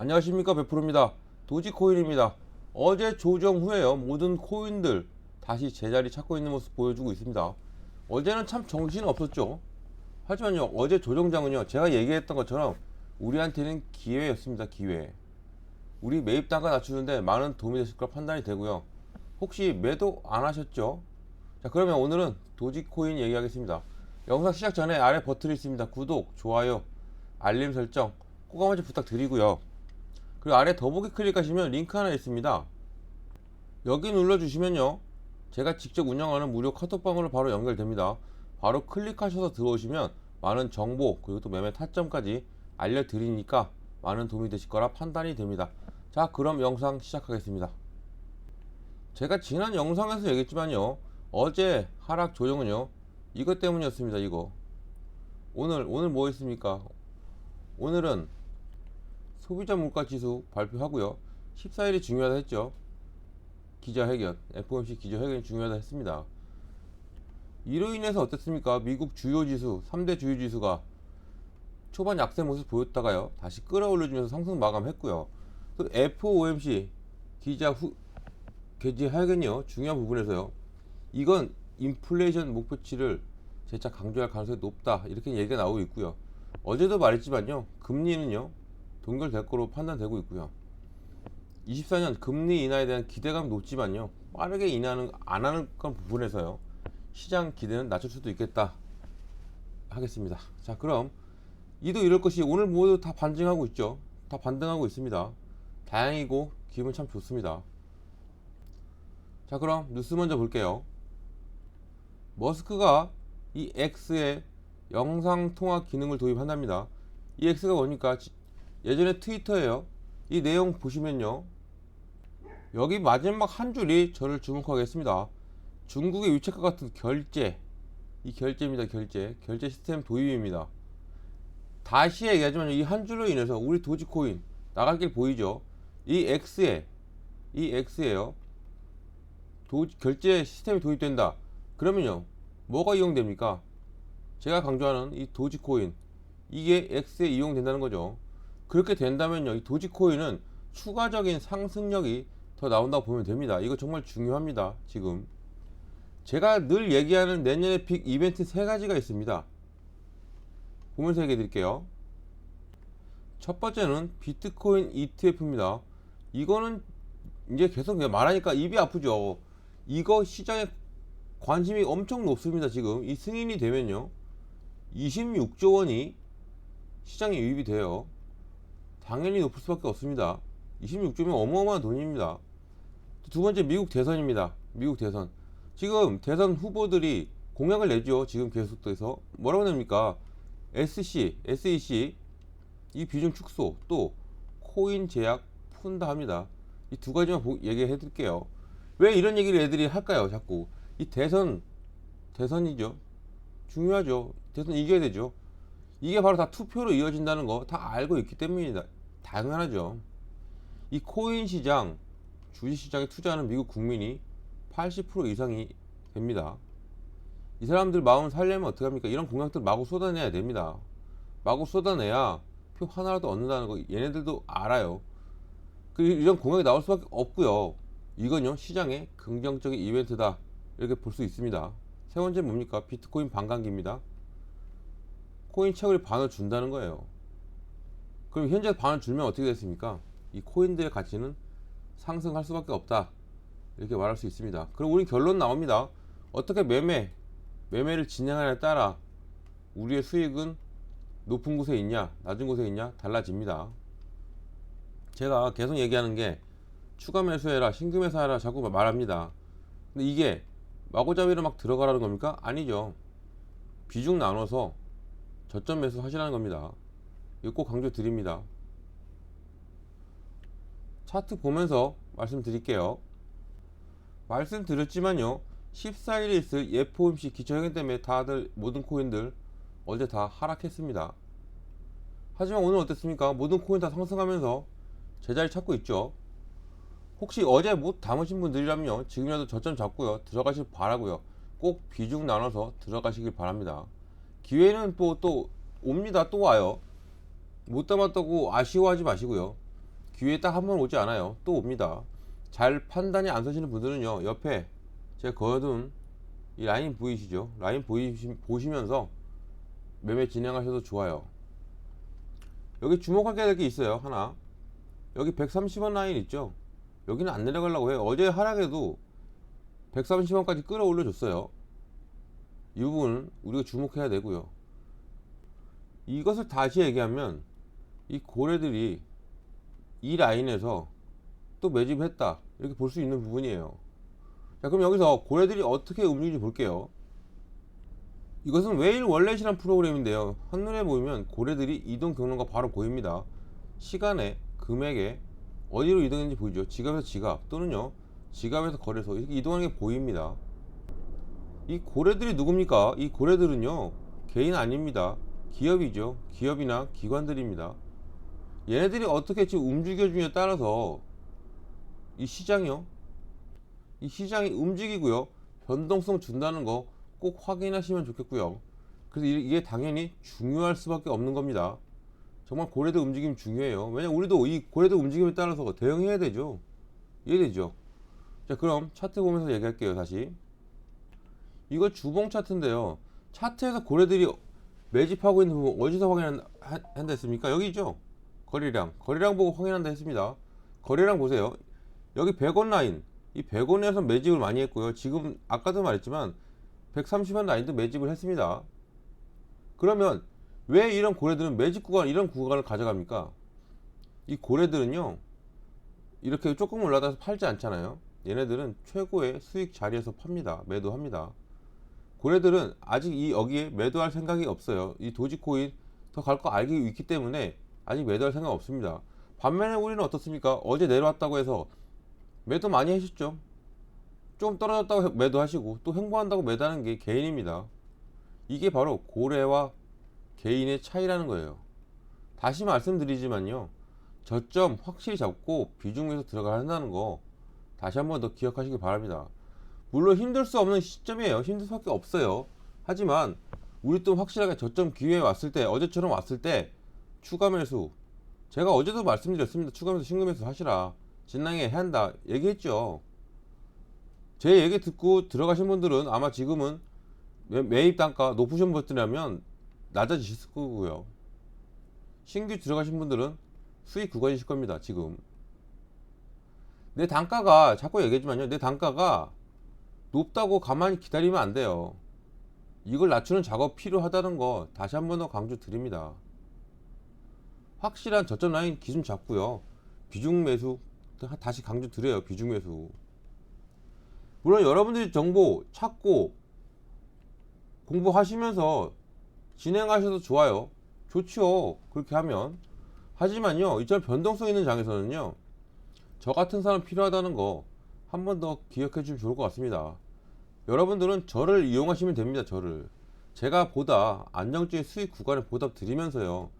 안녕하십니까 베프로입니다. 도지코인입니다. 어제 조정 후에요 모든 코인들 다시 제자리 찾고 있는 모습 보여주고 있습니다. 어제는 참 정신 없었죠. 하지만요 어제 조정장은요 제가 얘기했던 것처럼 우리한테는 기회였습니다 기회. 우리 매입 단가 낮추는데 많은 도움이 되실 걸 판단이 되고요. 혹시 매도 안 하셨죠? 자 그러면 오늘은 도지코인 얘기하겠습니다. 영상 시작 전에 아래 버튼이 있습니다. 구독, 좋아요, 알림 설정 꼭 한번씩 부탁드리고요. 그리고 아래 더보기 클릭하시면 링크 하나 있습니다. 여기 눌러주시면요. 제가 직접 운영하는 무료 카톡방으로 바로 연결됩니다. 바로 클릭하셔서 들어오시면 많은 정보 그리고 또 매매 타점까지 알려드리니까 많은 도움이 되실 거라 판단이 됩니다. 자 그럼 영상 시작하겠습니다. 제가 지난 영상에서 얘기했지만요. 어제 하락 조정은요. 이것 때문이었습니다. 이거. 오늘 오늘 뭐 있습니까? 오늘은 소비자 물가 지수 발표하고요. 14일이 중요하다 했죠. 기자회견, FOMC 기자회견이 중요하다 했습니다. 이로 인해서 어땠습니까? 미국 주요 지수, 3대 주요 지수가 초반 약세 모습 보였다가요. 다시 끌어올려주면서 상승 마감했고요. 또 FOMC 기자 후 기자회견이요. 중요한 부분에서요. 이건 인플레이션 목표치를 재차 강조할 가능성이 높다. 이렇게 얘기가 나오고 있고요. 어제도 말했지만요. 금리는요. 동결될 거로 판단되고 있고요. 24년 금리 인하에 대한 기대감 높지만요. 빠르게 인하는 안 하는 건 부분에서요. 시장 기대는 낮출 수도 있겠다. 하겠습니다. 자, 그럼 이도 이럴 것이 오늘 모두 다 반증하고 있죠. 다 반등하고 있습니다. 다행이고 기분 참 좋습니다. 자, 그럼 뉴스 먼저 볼게요. 머스크가 이 X에 영상 통화 기능을 도입한답니다. 이 X가 뭐니까 지- 예전에 트위터예요. 이 내용 보시면요. 여기 마지막 한 줄이 저를 주목하겠습니다. 중국의 유책과 같은 결제, 이 결제입니다. 결제, 결제 시스템 도입입니다. 다시 얘기하지만 이 한 줄로 인해서 우리 도지코인 나갈 길 보이죠? 이 X에 이 X에요. 도, 결제 시스템이 도입된다. 그러면요, 뭐가 이용됩니까? 제가 강조하는 이 도지코인 이게 X에 이용된다는 거죠. 그렇게 된다면요, 이 도지코인은 추가적인 상승력이 더 나온다고 보면 됩니다. 이거 정말 중요합니다. 지금 제가 늘 얘기하는 내년의 빅 이벤트 세 가지가 있습니다. 보면서 얘기해 드릴게요. 첫 번째는 비트코인 ETF입니다. 이거는 이제 계속 말하니까 입이 아프죠. 이거 시장에 관심이 엄청 높습니다. 지금 이 승인이 되면요. 26조 원이 시장에 유입이 돼요. 당연히 높을 수밖에 없습니다. 26조면 어마어마한 돈입니다. 두 번째 미국 대선입니다. 미국 대선. 지금 대선 후보들이 공약을 내죠. 지금 계속돼서 뭐라고 냅니까? SC, SEC 이 비중 축소 또 코인 제약 푼다 합니다. 이 두 가지만 보- 얘기해 드릴게요. 왜 이런 얘기를 애들이 할까요? 자꾸 이 대선 대선이죠. 중요하죠. 대선 이겨야 되죠. 이게 바로 다 투표로 이어진다는 거 다 알고 있기 때문이다. 당연하죠. 이 코인 시장, 주식 시장에 투자하는 미국 국민이 80% 이상이 됩니다. 이 사람들 마음 살려면 어떻게 합니까? 이런 공약들 마구 쏟아내야 됩니다. 마구 쏟아내야 표 하나라도 얻는다는 거 얘네들도 알아요. 그 이런 공약이 나올 수밖에 없고요. 이건요 시장의 긍정적인 이벤트다 이렇게 볼 수 있습니다. 세 번째 뭡니까? 비트코인 반감기입니다. 코인 채굴이 반을 준다는 거예요. 그럼 현재 반을 줄면 어떻게 됐습니까? 이 코인들의 가치는 상승할 수밖에 없다. 이렇게 말할 수 있습니다. 그럼 우리 결론 나옵니다. 어떻게 매매, 매매를 진행하냐에 따라 우리의 수익은 높은 곳에 있냐, 낮은 곳에 있냐 달라집니다. 제가 계속 얘기하는 게 추가 매수해라, 신규 매수해라 자꾸 말합니다. 근데 이게 마구잡이로 막 들어가라는 겁니까? 아니죠. 비중 나눠서 저점 매수 하시라는 겁니다. 이거 꼭 강조 드립니다. 차트 보면서 말씀드릴게요. 말씀드렸지만요. 14일에 있을 FOMC 기초회견 때문에 다들 모든 코인들 어제 다 하락했습니다. 하지만 오늘 어땠습니까? 모든 코인 다 상승하면서 제자리 찾고 있죠. 혹시 어제 못 담으신 분들이라면 지금이라도 저점 잡고요. 들어가실 바라고요. 꼭 비중 나눠서 들어가시길 바랍니다. 기회는 또또 옵니다. 또 와요. 못 담았다고 아쉬워하지 마시고요. 기회 딱 한 번 오지 않아요. 또 옵니다. 잘 판단이 안 서시는 분들은요. 옆에 제가 그어둔 이 라인 보이시죠? 라인 보이시, 보시면서 매매 진행하셔도 좋아요. 여기 주목하게 될 게 있어요. 하나. 여기 130원 라인 있죠? 여기는 안 내려가려고 해요. 어제 하락에도 130원까지 끌어올려 줬어요. 이 부분 우리가 주목해야 되고요. 이것을 다시 얘기하면 이 고래들이 이 라인에서 또 매집했다 이렇게 볼 수 있는 부분이에요. 자 그럼 여기서 고래들이 어떻게 움직이는지 볼게요. 이것은 웨일 월렛이란 프로그램인데요. 한눈에 보이면 고래들이 이동 경로가 바로 보입니다. 시간에 금액에 어디로 이동했는지 보이죠. 지갑에서 지갑 또는요 지갑에서 거래소 이렇게 이동하는 게 보입니다. 이 고래들이 누굽니까? 이 고래들은요 개인 아닙니다. 기업이죠. 기업이나 기관들입니다. 얘네들이 어떻게 지금 움직여주냐에 따라서 이 시장이요. 이 시장이 움직이고요. 변동성 준다는 거 꼭 확인하시면 좋겠고요. 그래서 이- 이게 당연히 중요할 수밖에 없는 겁니다. 정말 고래들 움직임 중요해요. 왜냐면 우리도 이 고래들 움직임에 따라서 대응해야 되죠. 이해되죠? 자, 그럼 차트 보면서 얘기할게요. 다시. 이거 주봉 차트인데요. 차트에서 고래들이 매집하고 있는 부분 어디서 확인한다 한다 했습니까? 여기 있죠. 거래량. 거래량 보고 확인한다 했습니다. 거래량 보세요. 여기 100원 라인. 이 100원에서 매집을 많이 했고요. 지금 아까도 말했지만 130원 라인도 매집을 했습니다. 그러면 왜 이런 고래들은 매집 구간 이런 구간을 가져갑니까? 이 고래들은요. 이렇게 조금 올라가서 팔지 않잖아요. 얘네들은 최고의 수익 자리에서 팝니다. 매도합니다. 고래들은 아직 이 여기에 매도할 생각이 없어요. 이 도지코인 더 갈 거 알기 있기 때문에 아직 매도할 생각 없습니다. 반면에 우리는 어떻습니까? 어제 내려왔다고 해서 매도 많이 하셨죠? 좀 떨어졌다고 해- 매도하시고 또 횡보한다고 매도하는 게 개인입니다. 이게 바로 고래와 개인의 차이라는 거예요. 다시 말씀드리지만요. 저점 확실히 잡고 비중에서 들어가야 한다는 거 다시 한 번 더 기억하시기 바랍니다. 물론 힘들 수 없는 시점이에요. 힘들 수밖에 없어요. 하지만 우리 또 확실하게 저점 기회에 왔을 때 어제처럼 왔을 때 추가 매수 제가 어제도 말씀드렸습니다. 추가 매수 신금 매수 하시라. 진랑에 해야 한다 얘기했죠. 제 얘기 듣고 들어가신 분들은 아마 지금은 매, 매입 단가 높으신 분들이라면 낮아지실 거고요. 신규 들어가신 분들은 수익 구간이실 겁니다. 지금 내 단가가 자꾸 얘기하지만요. 내 단가가 높다고 가만히 기다리면 안 돼요. 이걸 낮추는 작업 필요하다는 거 다시 한 번 더 강조 드립니다. 확실한 저점 라인 기준 잡고요. 비중 매수 다시 강조 드려요. 비중 매수. 물론 여러분들이 정보 찾고 공부하시면서 진행하셔도 좋아요. 좋죠. 그렇게 하면. 하지만요. 이처럼 변동성 있는 장에서는요. 저 같은 사람 필요하다는 거 한 번 더 기억해 주면 좋을 것 같습니다. 여러분들은 저를 이용하시면 됩니다. 저를. 제가 보다 안정적인 수익 구간을 보답 드리면서요.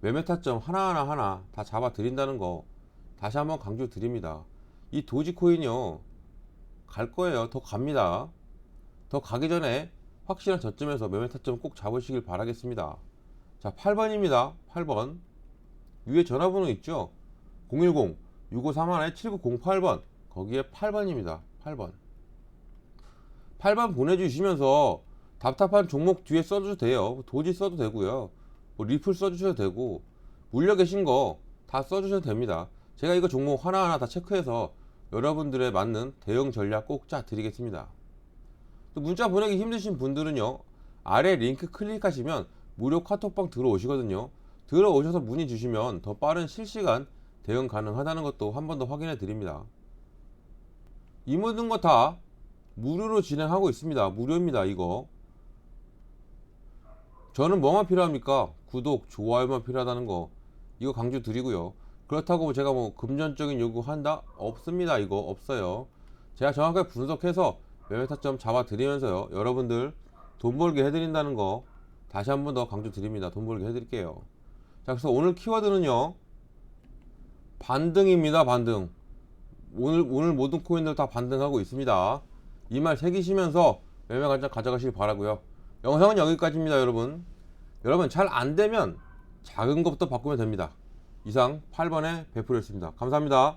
매매 타점 하나하나 하나 다 잡아 드린다는 거 다시 한번 강조 드립니다. 이 도지코인이요. 갈 거예요. 더 갑니다. 더 가기 전에 확실한 저점에서 매매 타점 꼭 잡으시길 바라겠습니다. 자, 8번입니다. 8번. 위에 전화번호 있죠? 010-6531-7908번. 거기에 8번입니다. 8번. 8번 보내주시면서 답답한 종목 뒤에 써도 돼요. 도지 써도 되고요. 뭐 리플 써주셔도 되고 물려 계신 거 다 써주셔도 됩니다. 제가 이거 종목 하나하나 다 체크해서 여러분들의 맞는 대응 전략 꼭 짜 드리겠습니다. 또 문자 보내기 힘드신 분들은요. 아래 링크 클릭하시면 무료 카톡방 들어오시거든요. 들어오셔서 문의 주시면 더 빠른 실시간 대응 가능하다는 것도 한 번 더 확인해 드립니다. 이 모든 거 다 무료로 진행하고 있습니다. 무료입니다. 이거. 저는 뭐만 필요합니까? 구독, 좋아요만 필요하다는 거. 이거 강조 드리고요. 그렇다고 제가 뭐 금전적인 요구 한다? 없습니다. 이거 없어요. 제가 정확하게 분석해서 매매 타점 잡아 드리면서요. 여러분들 돈 벌게 해드린다는 거 다시 한 번 더 강조 드립니다. 돈 벌게 해드릴게요. 자, 그래서 오늘 키워드는요. 반등입니다. 반등. 오늘 오늘 모든 코인들 다 반등하고 있습니다. 이 말 새기시면서 매매 관점 가져가시기 바라고요. 영상은 여기까지입니다, 여러분. 여러분 잘 안 되면 작은 것부터 바꾸면 됩니다. 이상 8번의 배포였습니다. 감사합니다.